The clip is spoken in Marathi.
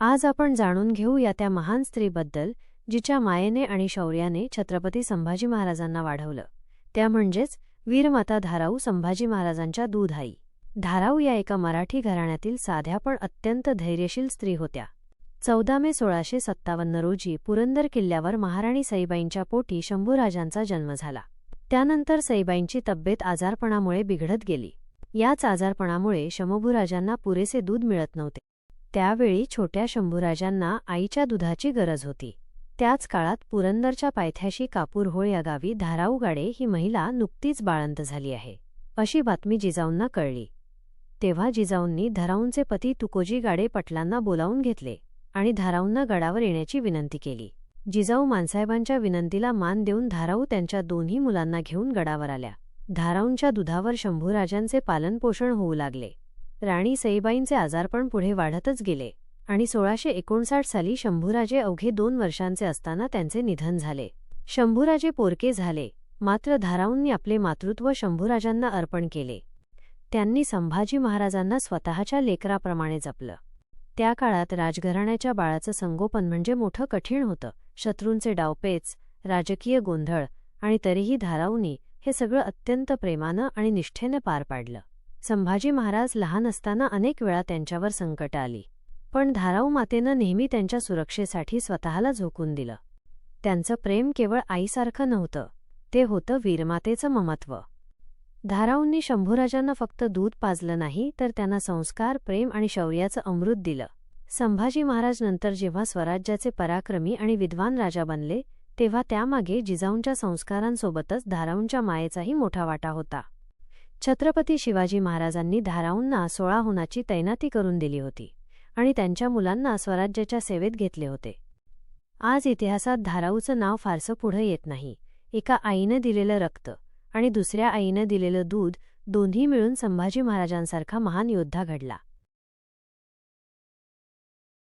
आज आपण जाणून घेऊ या त्या महान स्त्रीबद्दल जिच्या मायेने आणि शौर्याने छत्रपती संभाजी महाराजांना वाढवलं. त्या म्हणजेच वीरमाता धाराऊ संभाजी महाराजांच्या दूध आई धाराऊ या एका मराठी घराण्यातील साध्या पण अत्यंत धैर्यशील स्त्री होत्या. चौदा मे सोळाशे सत्तावन्न रोजी पुरंदर किल्ल्यावर महाराणी सईबाईंच्या पोटी शंभूराजांचा जन्म झाला. त्यानंतर सईबाईंची तब्येत आजारपणामुळे बिघडत गेली. याच आजारपणामुळे शंभूराजांना पुरेसे दूध मिळत नव्हते. त्यावेळी छोट्या शंभूराजांना आईच्या दुधाची गरज होती. त्याच काळात पुरंदरच्या पायथ्याशी कापूरहोळ या गावी धाराऊ गाडे ही महिला नुकतीच बाळंत झाली आहे. अशी बातमी जिजाऊंना कळली. तेव्हा जिजाऊंनी धराऊंचे पती तुकोजी गाडे पटलांना बोलावून घेतले आणि धाराऊंना गडावर येण्याची विनंती केली. जिजाऊ मानसाहेबांच्या विनंतीला मान देऊन धाराऊ त्यांच्या दोन्ही मुलांना घेऊन गडावर आल्या. धाराऊंच्या दुधावर शंभूराजांचे पालनपोषण होऊ लागले. राणी सईबाईंचे आजारपण पुढे वाढतच गेले आणि सोळाशे एकोणसाठ साली शंभूराजे अवघे दोन वर्षांचे असताना त्यांचे निधन झाले. शंभूराजे पोरके झाले मात्र धाराऊंनी आपले मातृत्व शंभूराजांना अर्पण केले. त्यांनी संभाजी महाराजांना स्वतःच्या लेकराप्रमाणे जपलं. त्या काळात राजघराण्याच्या बाळाचं संगोपन म्हणजे मोठं कठीण होतं. शत्रूंचे डावपेच राजकीय गोंधळ आणि तरीही धाराऊंनी हे सगळं अत्यंत प्रेमानं आणि निष्ठेनं पार पाडलं. संभाजी महाराज लहान असताना अनेक वेळा त्यांच्यावर संकट आली. पण धाराऊ मातेनं नेहमी त्यांच्या सुरक्षेसाठी स्वतःला झोकून दिलं. त्यांचं प्रेम केवळ आईसारखं नव्हतं ते होतं वीरमातेचं ममत्व. धाराऊंनी शंभूराजांना फक्त दूध पाजलं नाही तर त्यांना संस्कार प्रेम आणि शौर्याचं अमृत दिलं. संभाजी महाराज नंतर जेव्हा स्वराज्याचे पराक्रमी आणि विद्वान राजा बनले तेव्हा त्यामागे जिजाऊंच्या संस्कारांसोबतच धाराऊंच्या मायेचाही मोठा वाटा होता. छत्रपती शिवाजी महाराजांनी धाराऊंना सोळाहुनाची तैनाती करून दिली होती आणि त्यांच्या मुलांना स्वराज्याच्या सेवेत घेतले होते. आज इतिहासात धाराऊचं नाव फारसं पुढं येत नाही. एका आईनं दिलेलं रक्त आणि दुसऱ्या आईनं दिलेलं दूध दोन्ही मिळून संभाजी महाराजांसारखा महान योद्धा घडला.